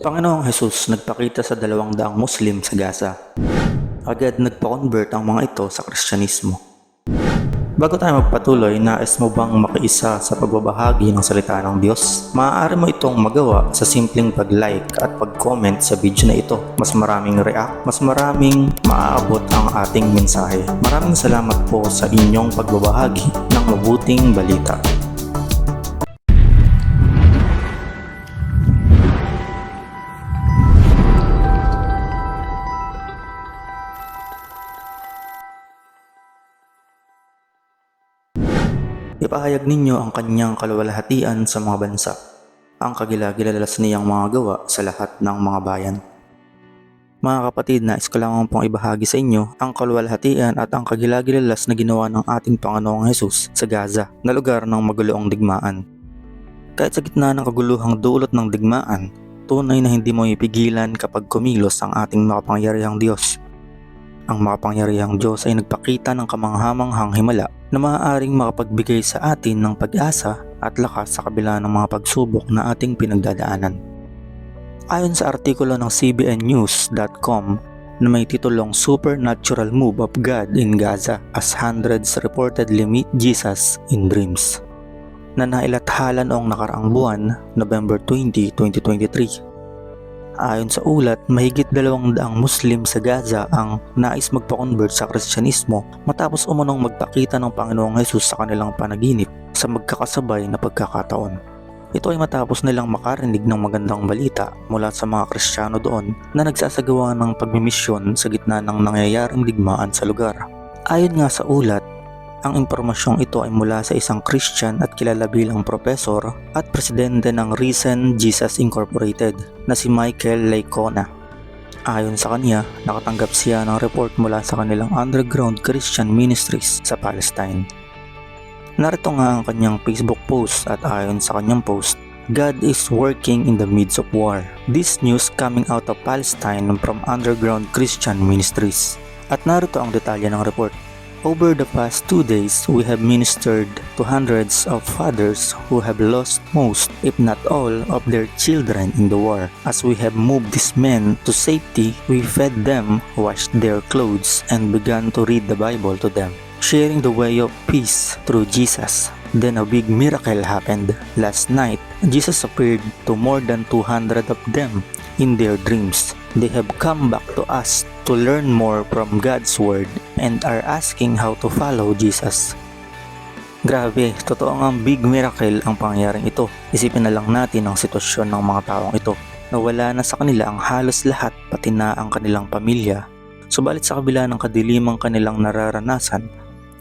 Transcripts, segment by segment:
Panginoong Jesus nagpakita sa dalawang daang Muslim sa Gaza. Agad nagpa-convert ang mga ito sa Kristyanismo. Bago tayo magpatuloy, nais mo bang makiisa sa pagbabahagi ng salita ng Diyos? Maaari mo itong magawa sa simpleng pag-like at pag-comment sa video na ito. Mas maraming react, mas maraming maaabot ang ating mensahe. Maraming salamat po sa inyong pagbabahagi ng mabuting balita. Ipahayag ninyo ang kanyang kalwalhatian sa mga bansa, ang kagilagilalas niyang mga gawa sa lahat ng mga bayan. Mga kapatid, nais ko lamang pong ibahagi sa inyo ang kalwalhatian at ang kagilagilalas na ginawa ng ating Panginoong Hesus sa Gaza na lugar ng maguluong digmaan. Kahit sa gitna ng kaguluhang dulot ng digmaan, tunay na hindi mo ipigilan kapag kumilos ang ating makapangyarihang Diyos. Ang makapangyarihang Diyos ay nagpakita ng kamanghamanghang himala na maaaring makapagbigay sa atin ng pag-asa at lakas sa kabila ng mga pagsubok na ating pinagdadaanan. Ayon sa artikulo ng cbnnews.com na may titulong Supernatural Move of God in Gaza as hundreds reportedly meet Jesus in dreams na nailathala noong nakaraang buwan, November 20, 2023. Ayon sa ulat, mahigit dalawang daang Muslim sa Gaza ang nais magpa-convert sa Kristyanismo matapos umunong magpakita ng Panginoong Hesus sa kanilang panaginip sa magkakasabay na pagkakataon. Ito ay matapos nilang makarinig ng magandang balita mula sa mga Kristiyano doon na nagsasagawa ng pagmimisyon sa gitna ng nangyayaring digmaan sa lugar. Ayon nga sa ulat, ang impormasyong ito ay mula sa isang Christian at kilala bilang profesor at presidente ng Risen Jesus Incorporated na si Michael Leicona. Ayon sa kanya, nakatanggap siya ng report mula sa kanilang underground Christian ministries sa Palestine. Narito nga ang kanyang Facebook post at ayon sa kanyang post, God is working in the midst of war. This news coming out of Palestine from underground Christian ministries. At narito ang detalye ng report. Over the past two days, we have ministered to hundreds of fathers who have lost most, if not all, of their children in the war. As we have moved these men to safety, we fed them, washed their clothes, and began to read the Bible to them, sharing the way of peace through Jesus. Then a big miracle happened. Last night, Jesus appeared to more than 200 of them in their dreams. They have come back to us to learn more from God's Word and are asking how to follow Jesus. Grabe, totoo nga big miracle ang pangyayaring ito. Isipin na lang natin ang sitwasyon ng mga taong ito. Nawala na sa kanila ang halos lahat pati na ang kanilang pamilya. Subalit sa kabila ng kadilimang kanilang nararanasan,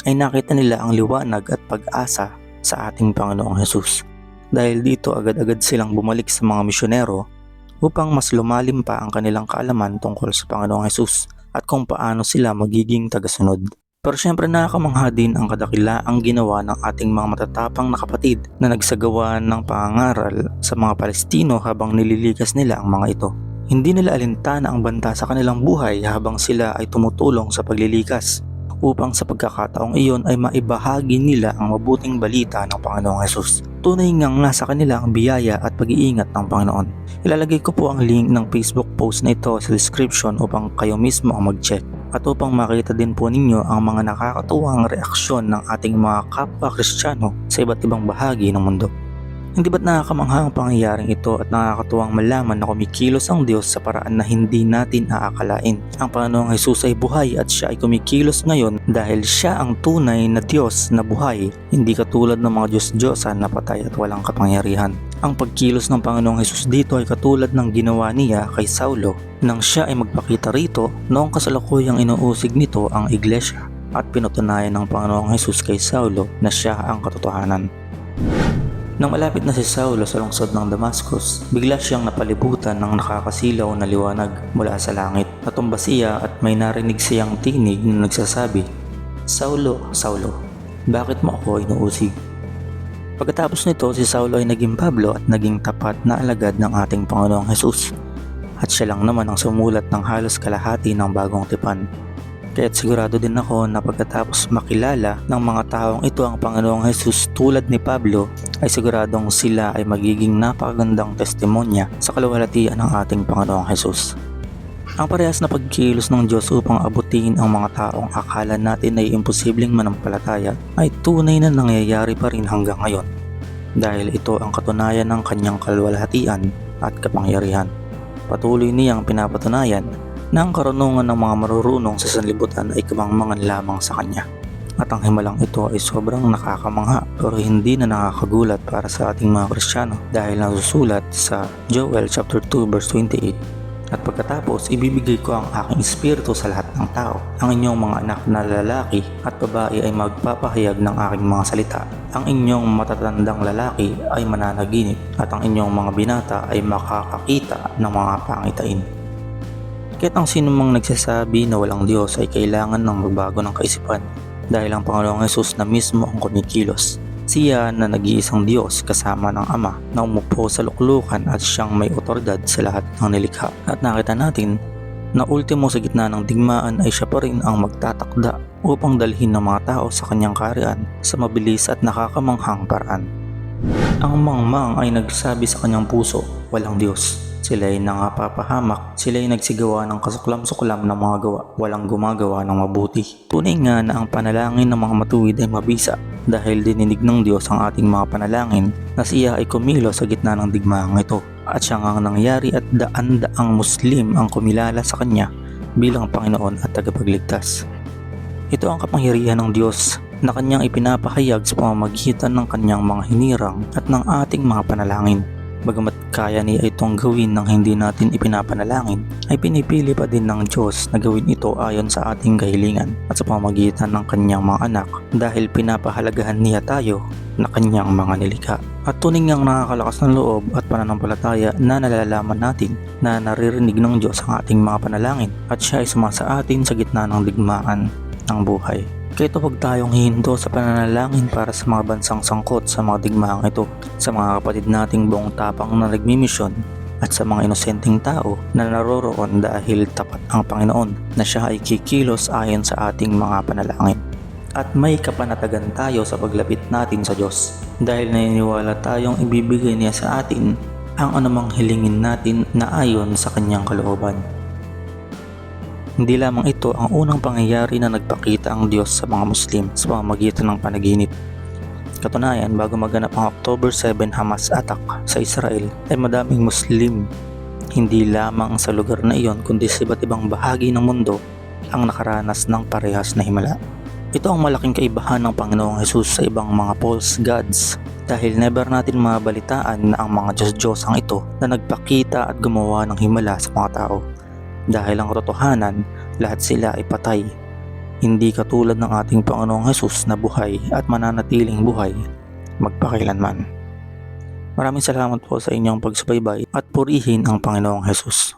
ay nakita nila ang liwanag at pag-asa sa ating Panginoong Hesus. Dahil dito agad-agad silang bumalik sa mga misyonero upang mas lumalim pa ang kanilang kaalaman tungkol sa Panginoong Hesus at kung paano sila magiging tagasunod. Pero syempre nakakamangha din ang kadakilaang ginawa ng ating mga matatapang na kapatid na nagsagawa ng pangangaral sa mga Palestino habang nililikas nila ang mga ito. Hindi nila alintana ang banta sa kanilang buhay habang sila ay tumutulong sa paglilikas upang sa pagkakataong iyon ay maibahagi nila ang mabuting balita ng Panginoong Hesus. Tunay ngang nasa kanila ang biyaya at pag-iingat ng Panginoon. Ilalagay ko po ang link ng Facebook post na ito sa description upang kayo mismo ang mag-check at upang makita din po ninyo ang mga nakakatuwang reaksyon ng ating mga kapwa Kristiyano sa iba't ibang bahagi ng mundo. Hindi ba't nakakamangha ang pangyayaring ito at nakakatuwang malaman na kumikilos ang Diyos sa paraan na hindi natin aakalain. Ang Panginoong Jesus ay buhay at siya ay kumikilos ngayon dahil siya ang tunay na Diyos na buhay, hindi katulad ng mga Diyos-Diyosan na patay at walang kapangyarihan. Ang pagkilos ng Panginoong Jesus dito ay katulad ng ginawa niya kay Saulo nang siya ay magpakita rito noong kasalukuyang inuusig nito ang iglesia at pinutunayan ng Panginoong Jesus kay Saulo na siya ang katotohanan. Nang malapit na si Saulo sa lungsod ng Damascus, bigla siyang napalibutan ng nakakasilaw na liwanag mula sa langit. Natumba siya at may narinig siyang tinig na nagsasabi, Saulo, Saulo, bakit mo ako inuusig? Pagkatapos nito, si Saulo ay naging Pablo at naging tapat na alagad ng ating Panginoong Jesus. At siya lang naman ang sumulat ng halos kalahati ng bagong tipan. Kaya't sigurado din ako na pagkatapos makilala ng mga taong ito ang Panginoong Jesus tulad ni Pablo ay siguradong sila ay magiging napakagandang testimonya sa kaluwalhatian ng ating Panginoong Jesus. Ang parehas na pagkilos ng Diyos upang abutin ang mga taong akala natin ay imposibleng manampalataya ay tunay na nangyayari pa rin hanggang ngayon dahil ito ang katunayan ng kanyang kalwalhatian at kapangyarihan. Patuloy niyang pinapatunayan na ang karunungan ng mga marurunong sa sanlibutan ay kamangmangan lamang sa kanya. At ang himalang ito ay sobrang nakakamangha pero hindi na nakakagulat para sa ating mga Kristiyano dahil nasusulat sa Joel chapter 2 verse 28 at pagkatapos, ibibigay ko ang aking espiritu sa lahat ng tao. Ang inyong mga anak na lalaki at babae ay magpapahayag ng aking mga salita. Ang inyong matatandang lalaki ay mananaginip at ang inyong mga binata ay makakakita ng mga pangitain. Kahit ang sinumang nagsasabi na walang Diyos ay kailangan ng magbago ng kaisipan dahil ang Panginoong Yesus na mismo ang kumikilos siya na nag-iisang Diyos kasama ng Ama na umupo sa luklukan at siyang may otoridad sa lahat ng nilikha. At nakita natin na ultimo sa gitna ng digmaan ay siya pa rin ang magtatakda upang dalhin ng mga tao sa kanyang karian sa mabilis at nakakamanghang paraan. Ang mangmang ay nagsabi sa kanyang puso, walang Diyos. Sila ay nangapapahamak, sila ay nagsigawa ng kasuklam-suklam ng mga gawa, walang gumagawa ng mabuti. Tunay nga na ang panalangin ng mga matuwid ay mabisa dahil dininig ng Diyos ang ating mga panalangin na siya ay kumilo sa gitna ng digmaang ito. At siya nga ang nangyari at daan-daang Muslim ang kumilala sa Kanya bilang Panginoon at tagapagligtas. Ito ang kapangyarihan ng Diyos na kanyang ipinapahayag sa pamamagitan ng kanyang mga hinirang at ng ating mga panalangin. Bagamat kaya niya itong gawin ng hindi natin ipinapanalangin, ay pinipili pa din ng Diyos na gawin ito ayon sa ating kahilingan at sa pamamagitan ng kanyang mga anak dahil pinapahalagahan niya tayo na kanyang mga nilikha. At tunay ngang nakakalakas ng loob at pananampalataya na nalalaman natin na naririnig ng Diyos ang ating mga panalangin at siya ay sumasa atin sa gitna ng digmaan ng buhay. Kaya huwag tayong hihinto sa pananalangin para sa mga bansang sangkot sa mga digmaang ito, sa mga kapatid nating buong tapang na nagmimisyon at sa mga inosenteng tao na naroroon dahil tapat ang Panginoon na siya ay kikilos ayon sa ating mga panalangin. At may kapanatagan tayo sa paglapit natin sa Diyos dahil naniniwala tayong ibibigay niya sa atin ang anumang hilingin natin na ayon sa kanyang kalooban. Hindi lamang ito ang unang pangyayari na nagpakita ang Diyos sa mga Muslim sa pamamagitan ng panaginip. Katunayan, bago maganap ang October 7 Hamas attack sa Israel, ay madaming Muslim, hindi lamang sa lugar na iyon kundi sa iba't ibang bahagi ng mundo ang nakaranas ng parehas na himala. Ito ang malaking kaibahan ng Panginoong Jesus sa ibang mga false gods dahil never natin mabalitaan na ang mga Diyos-Diyos ang ito na nagpakita at gumawa ng himala sa mga tao. Dahil ang katotohanan, lahat sila ay patay. Hindi katulad ng ating Panginoong Hesus na buhay at mananatiling buhay magpakailanman. Maraming salamat po sa inyong pagsubaybay at purihin ang Panginoong Hesus.